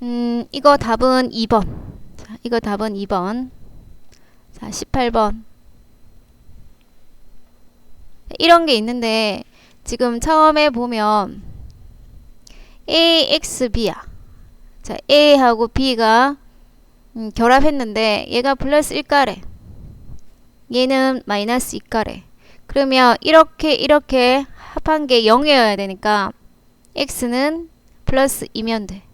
음, 이거 답은 2번. 자, 이거 답은 2번. 자, 18번. 이런 게 있는데, 지금 처음에 보면, A, X, B야. 자, A하고 B가 음, 결합했는데, 얘가 플러스 1가래. 얘는 마이너스 2가래. 그러면 이렇게, 이렇게 합한 게 0이어야 되니까, X는 플러스 2면 돼.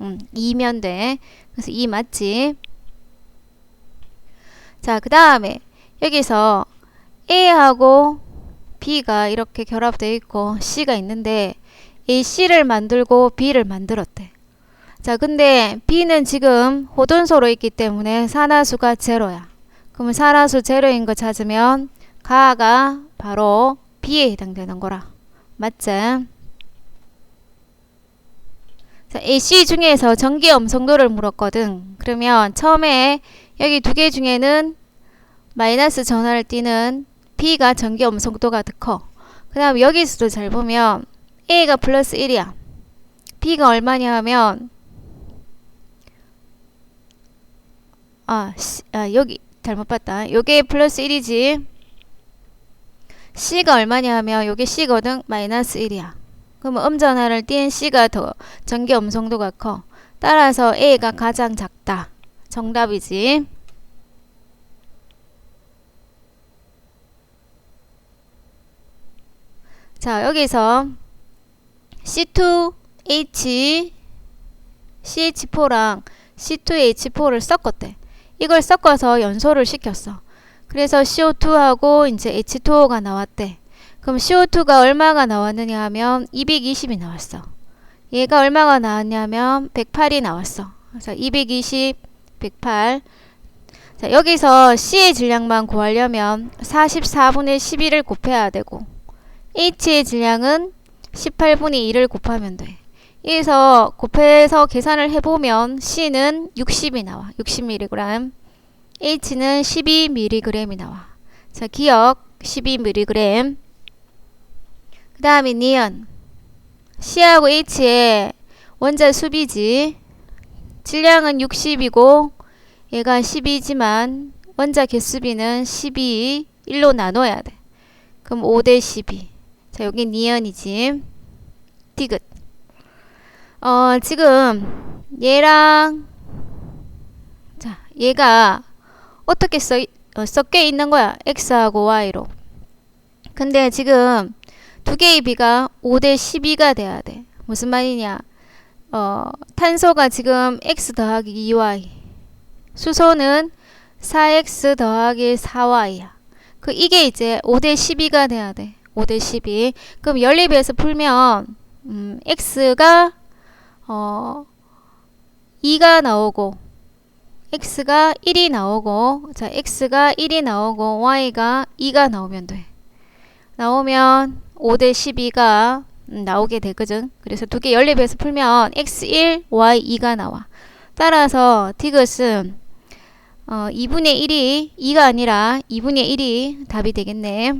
음, 2면 돼. 그래서 2 맞지? 자, 그 다음에 여기서 A하고 B가 이렇게 결합되어 있고 C가 있는데 이 C를 만들고 B를 만들었대. 자, 근데 B는 지금 호돈소로 있기 때문에 산화수가 제로야. 그러면 산화수 제로인 거 찾으면 가가 바로 B에 해당되는 거라. 맞지? 자, 이 C 중에서 전기 엄성도를 물었거든. 그러면 처음에 여기 두 개 중에는 마이너스 전화를 띠는 B가 전기 엄성도가 더 커. 그 다음 여기서도 잘 보면 A가 플러스 1이야. B가 얼마냐 하면 아, C, 아 여기 잘못 봤다. 요게 플러스 1이지. C가 얼마냐 하면 요게 C거든. 마이너스 1이야. 그러면 음전화를 띈 C가 더 전기 음성도가 커. 따라서 A가 가장 작다. 정답이지. 자, 여기서 C2H CH4랑 C2H4를 섞었대. 이걸 섞어서 연소를 시켰어. 그래서 CO2하고 이제 H2O가 나왔대. 그럼 CO2가 얼마가 나왔느냐 하면 220이 나왔어. 얘가 얼마가 나왔냐면 108이 나왔어. 그래서 220, 108. 자, 여기서 C의 질량만 구하려면 44분의 11을 곱해야 되고 H의 질량은 18분의 2를 곱하면 돼. 여기서 곱해서 계산을 해보면 C는 60이 나와. 60mg. H는 12mg이 나와. 자, 기억 12mg. 그 다음에 니은. C하고 H의 원자 수비지. 질량은 60이고 얘가 12지만 원자 개수비는 12 1로 나눠야 돼. 그럼 5대 12 자, 여기 니은이지 디귿. 어, 지금 얘랑 자, 얘가 어떻게 써, 어, 섞여 있는 거야? X하고 Y로. 근데 지금 두 개의 비가 5대 12가 돼야 돼. 무슨 말이냐? 어, 탄소가 지금 x 더하기 2y. 수소는 4x 더하기 4y야. 그 이게 이제 5대 12가 돼야 돼. 5대 12. 그럼 연립에서 풀면 음, x가 어 2가 나오고 x가 1이 나오고 자 x가 1이 나오고 y가 2가 나오면 돼. 나오면 5대 12가 나오게 되거든. 그래서 두 개 연립해서 풀면 x1, y2가 나와. 따라서 디귿은 어, 2분의 1이 2가 아니라 2분의 1이 답이 되겠네.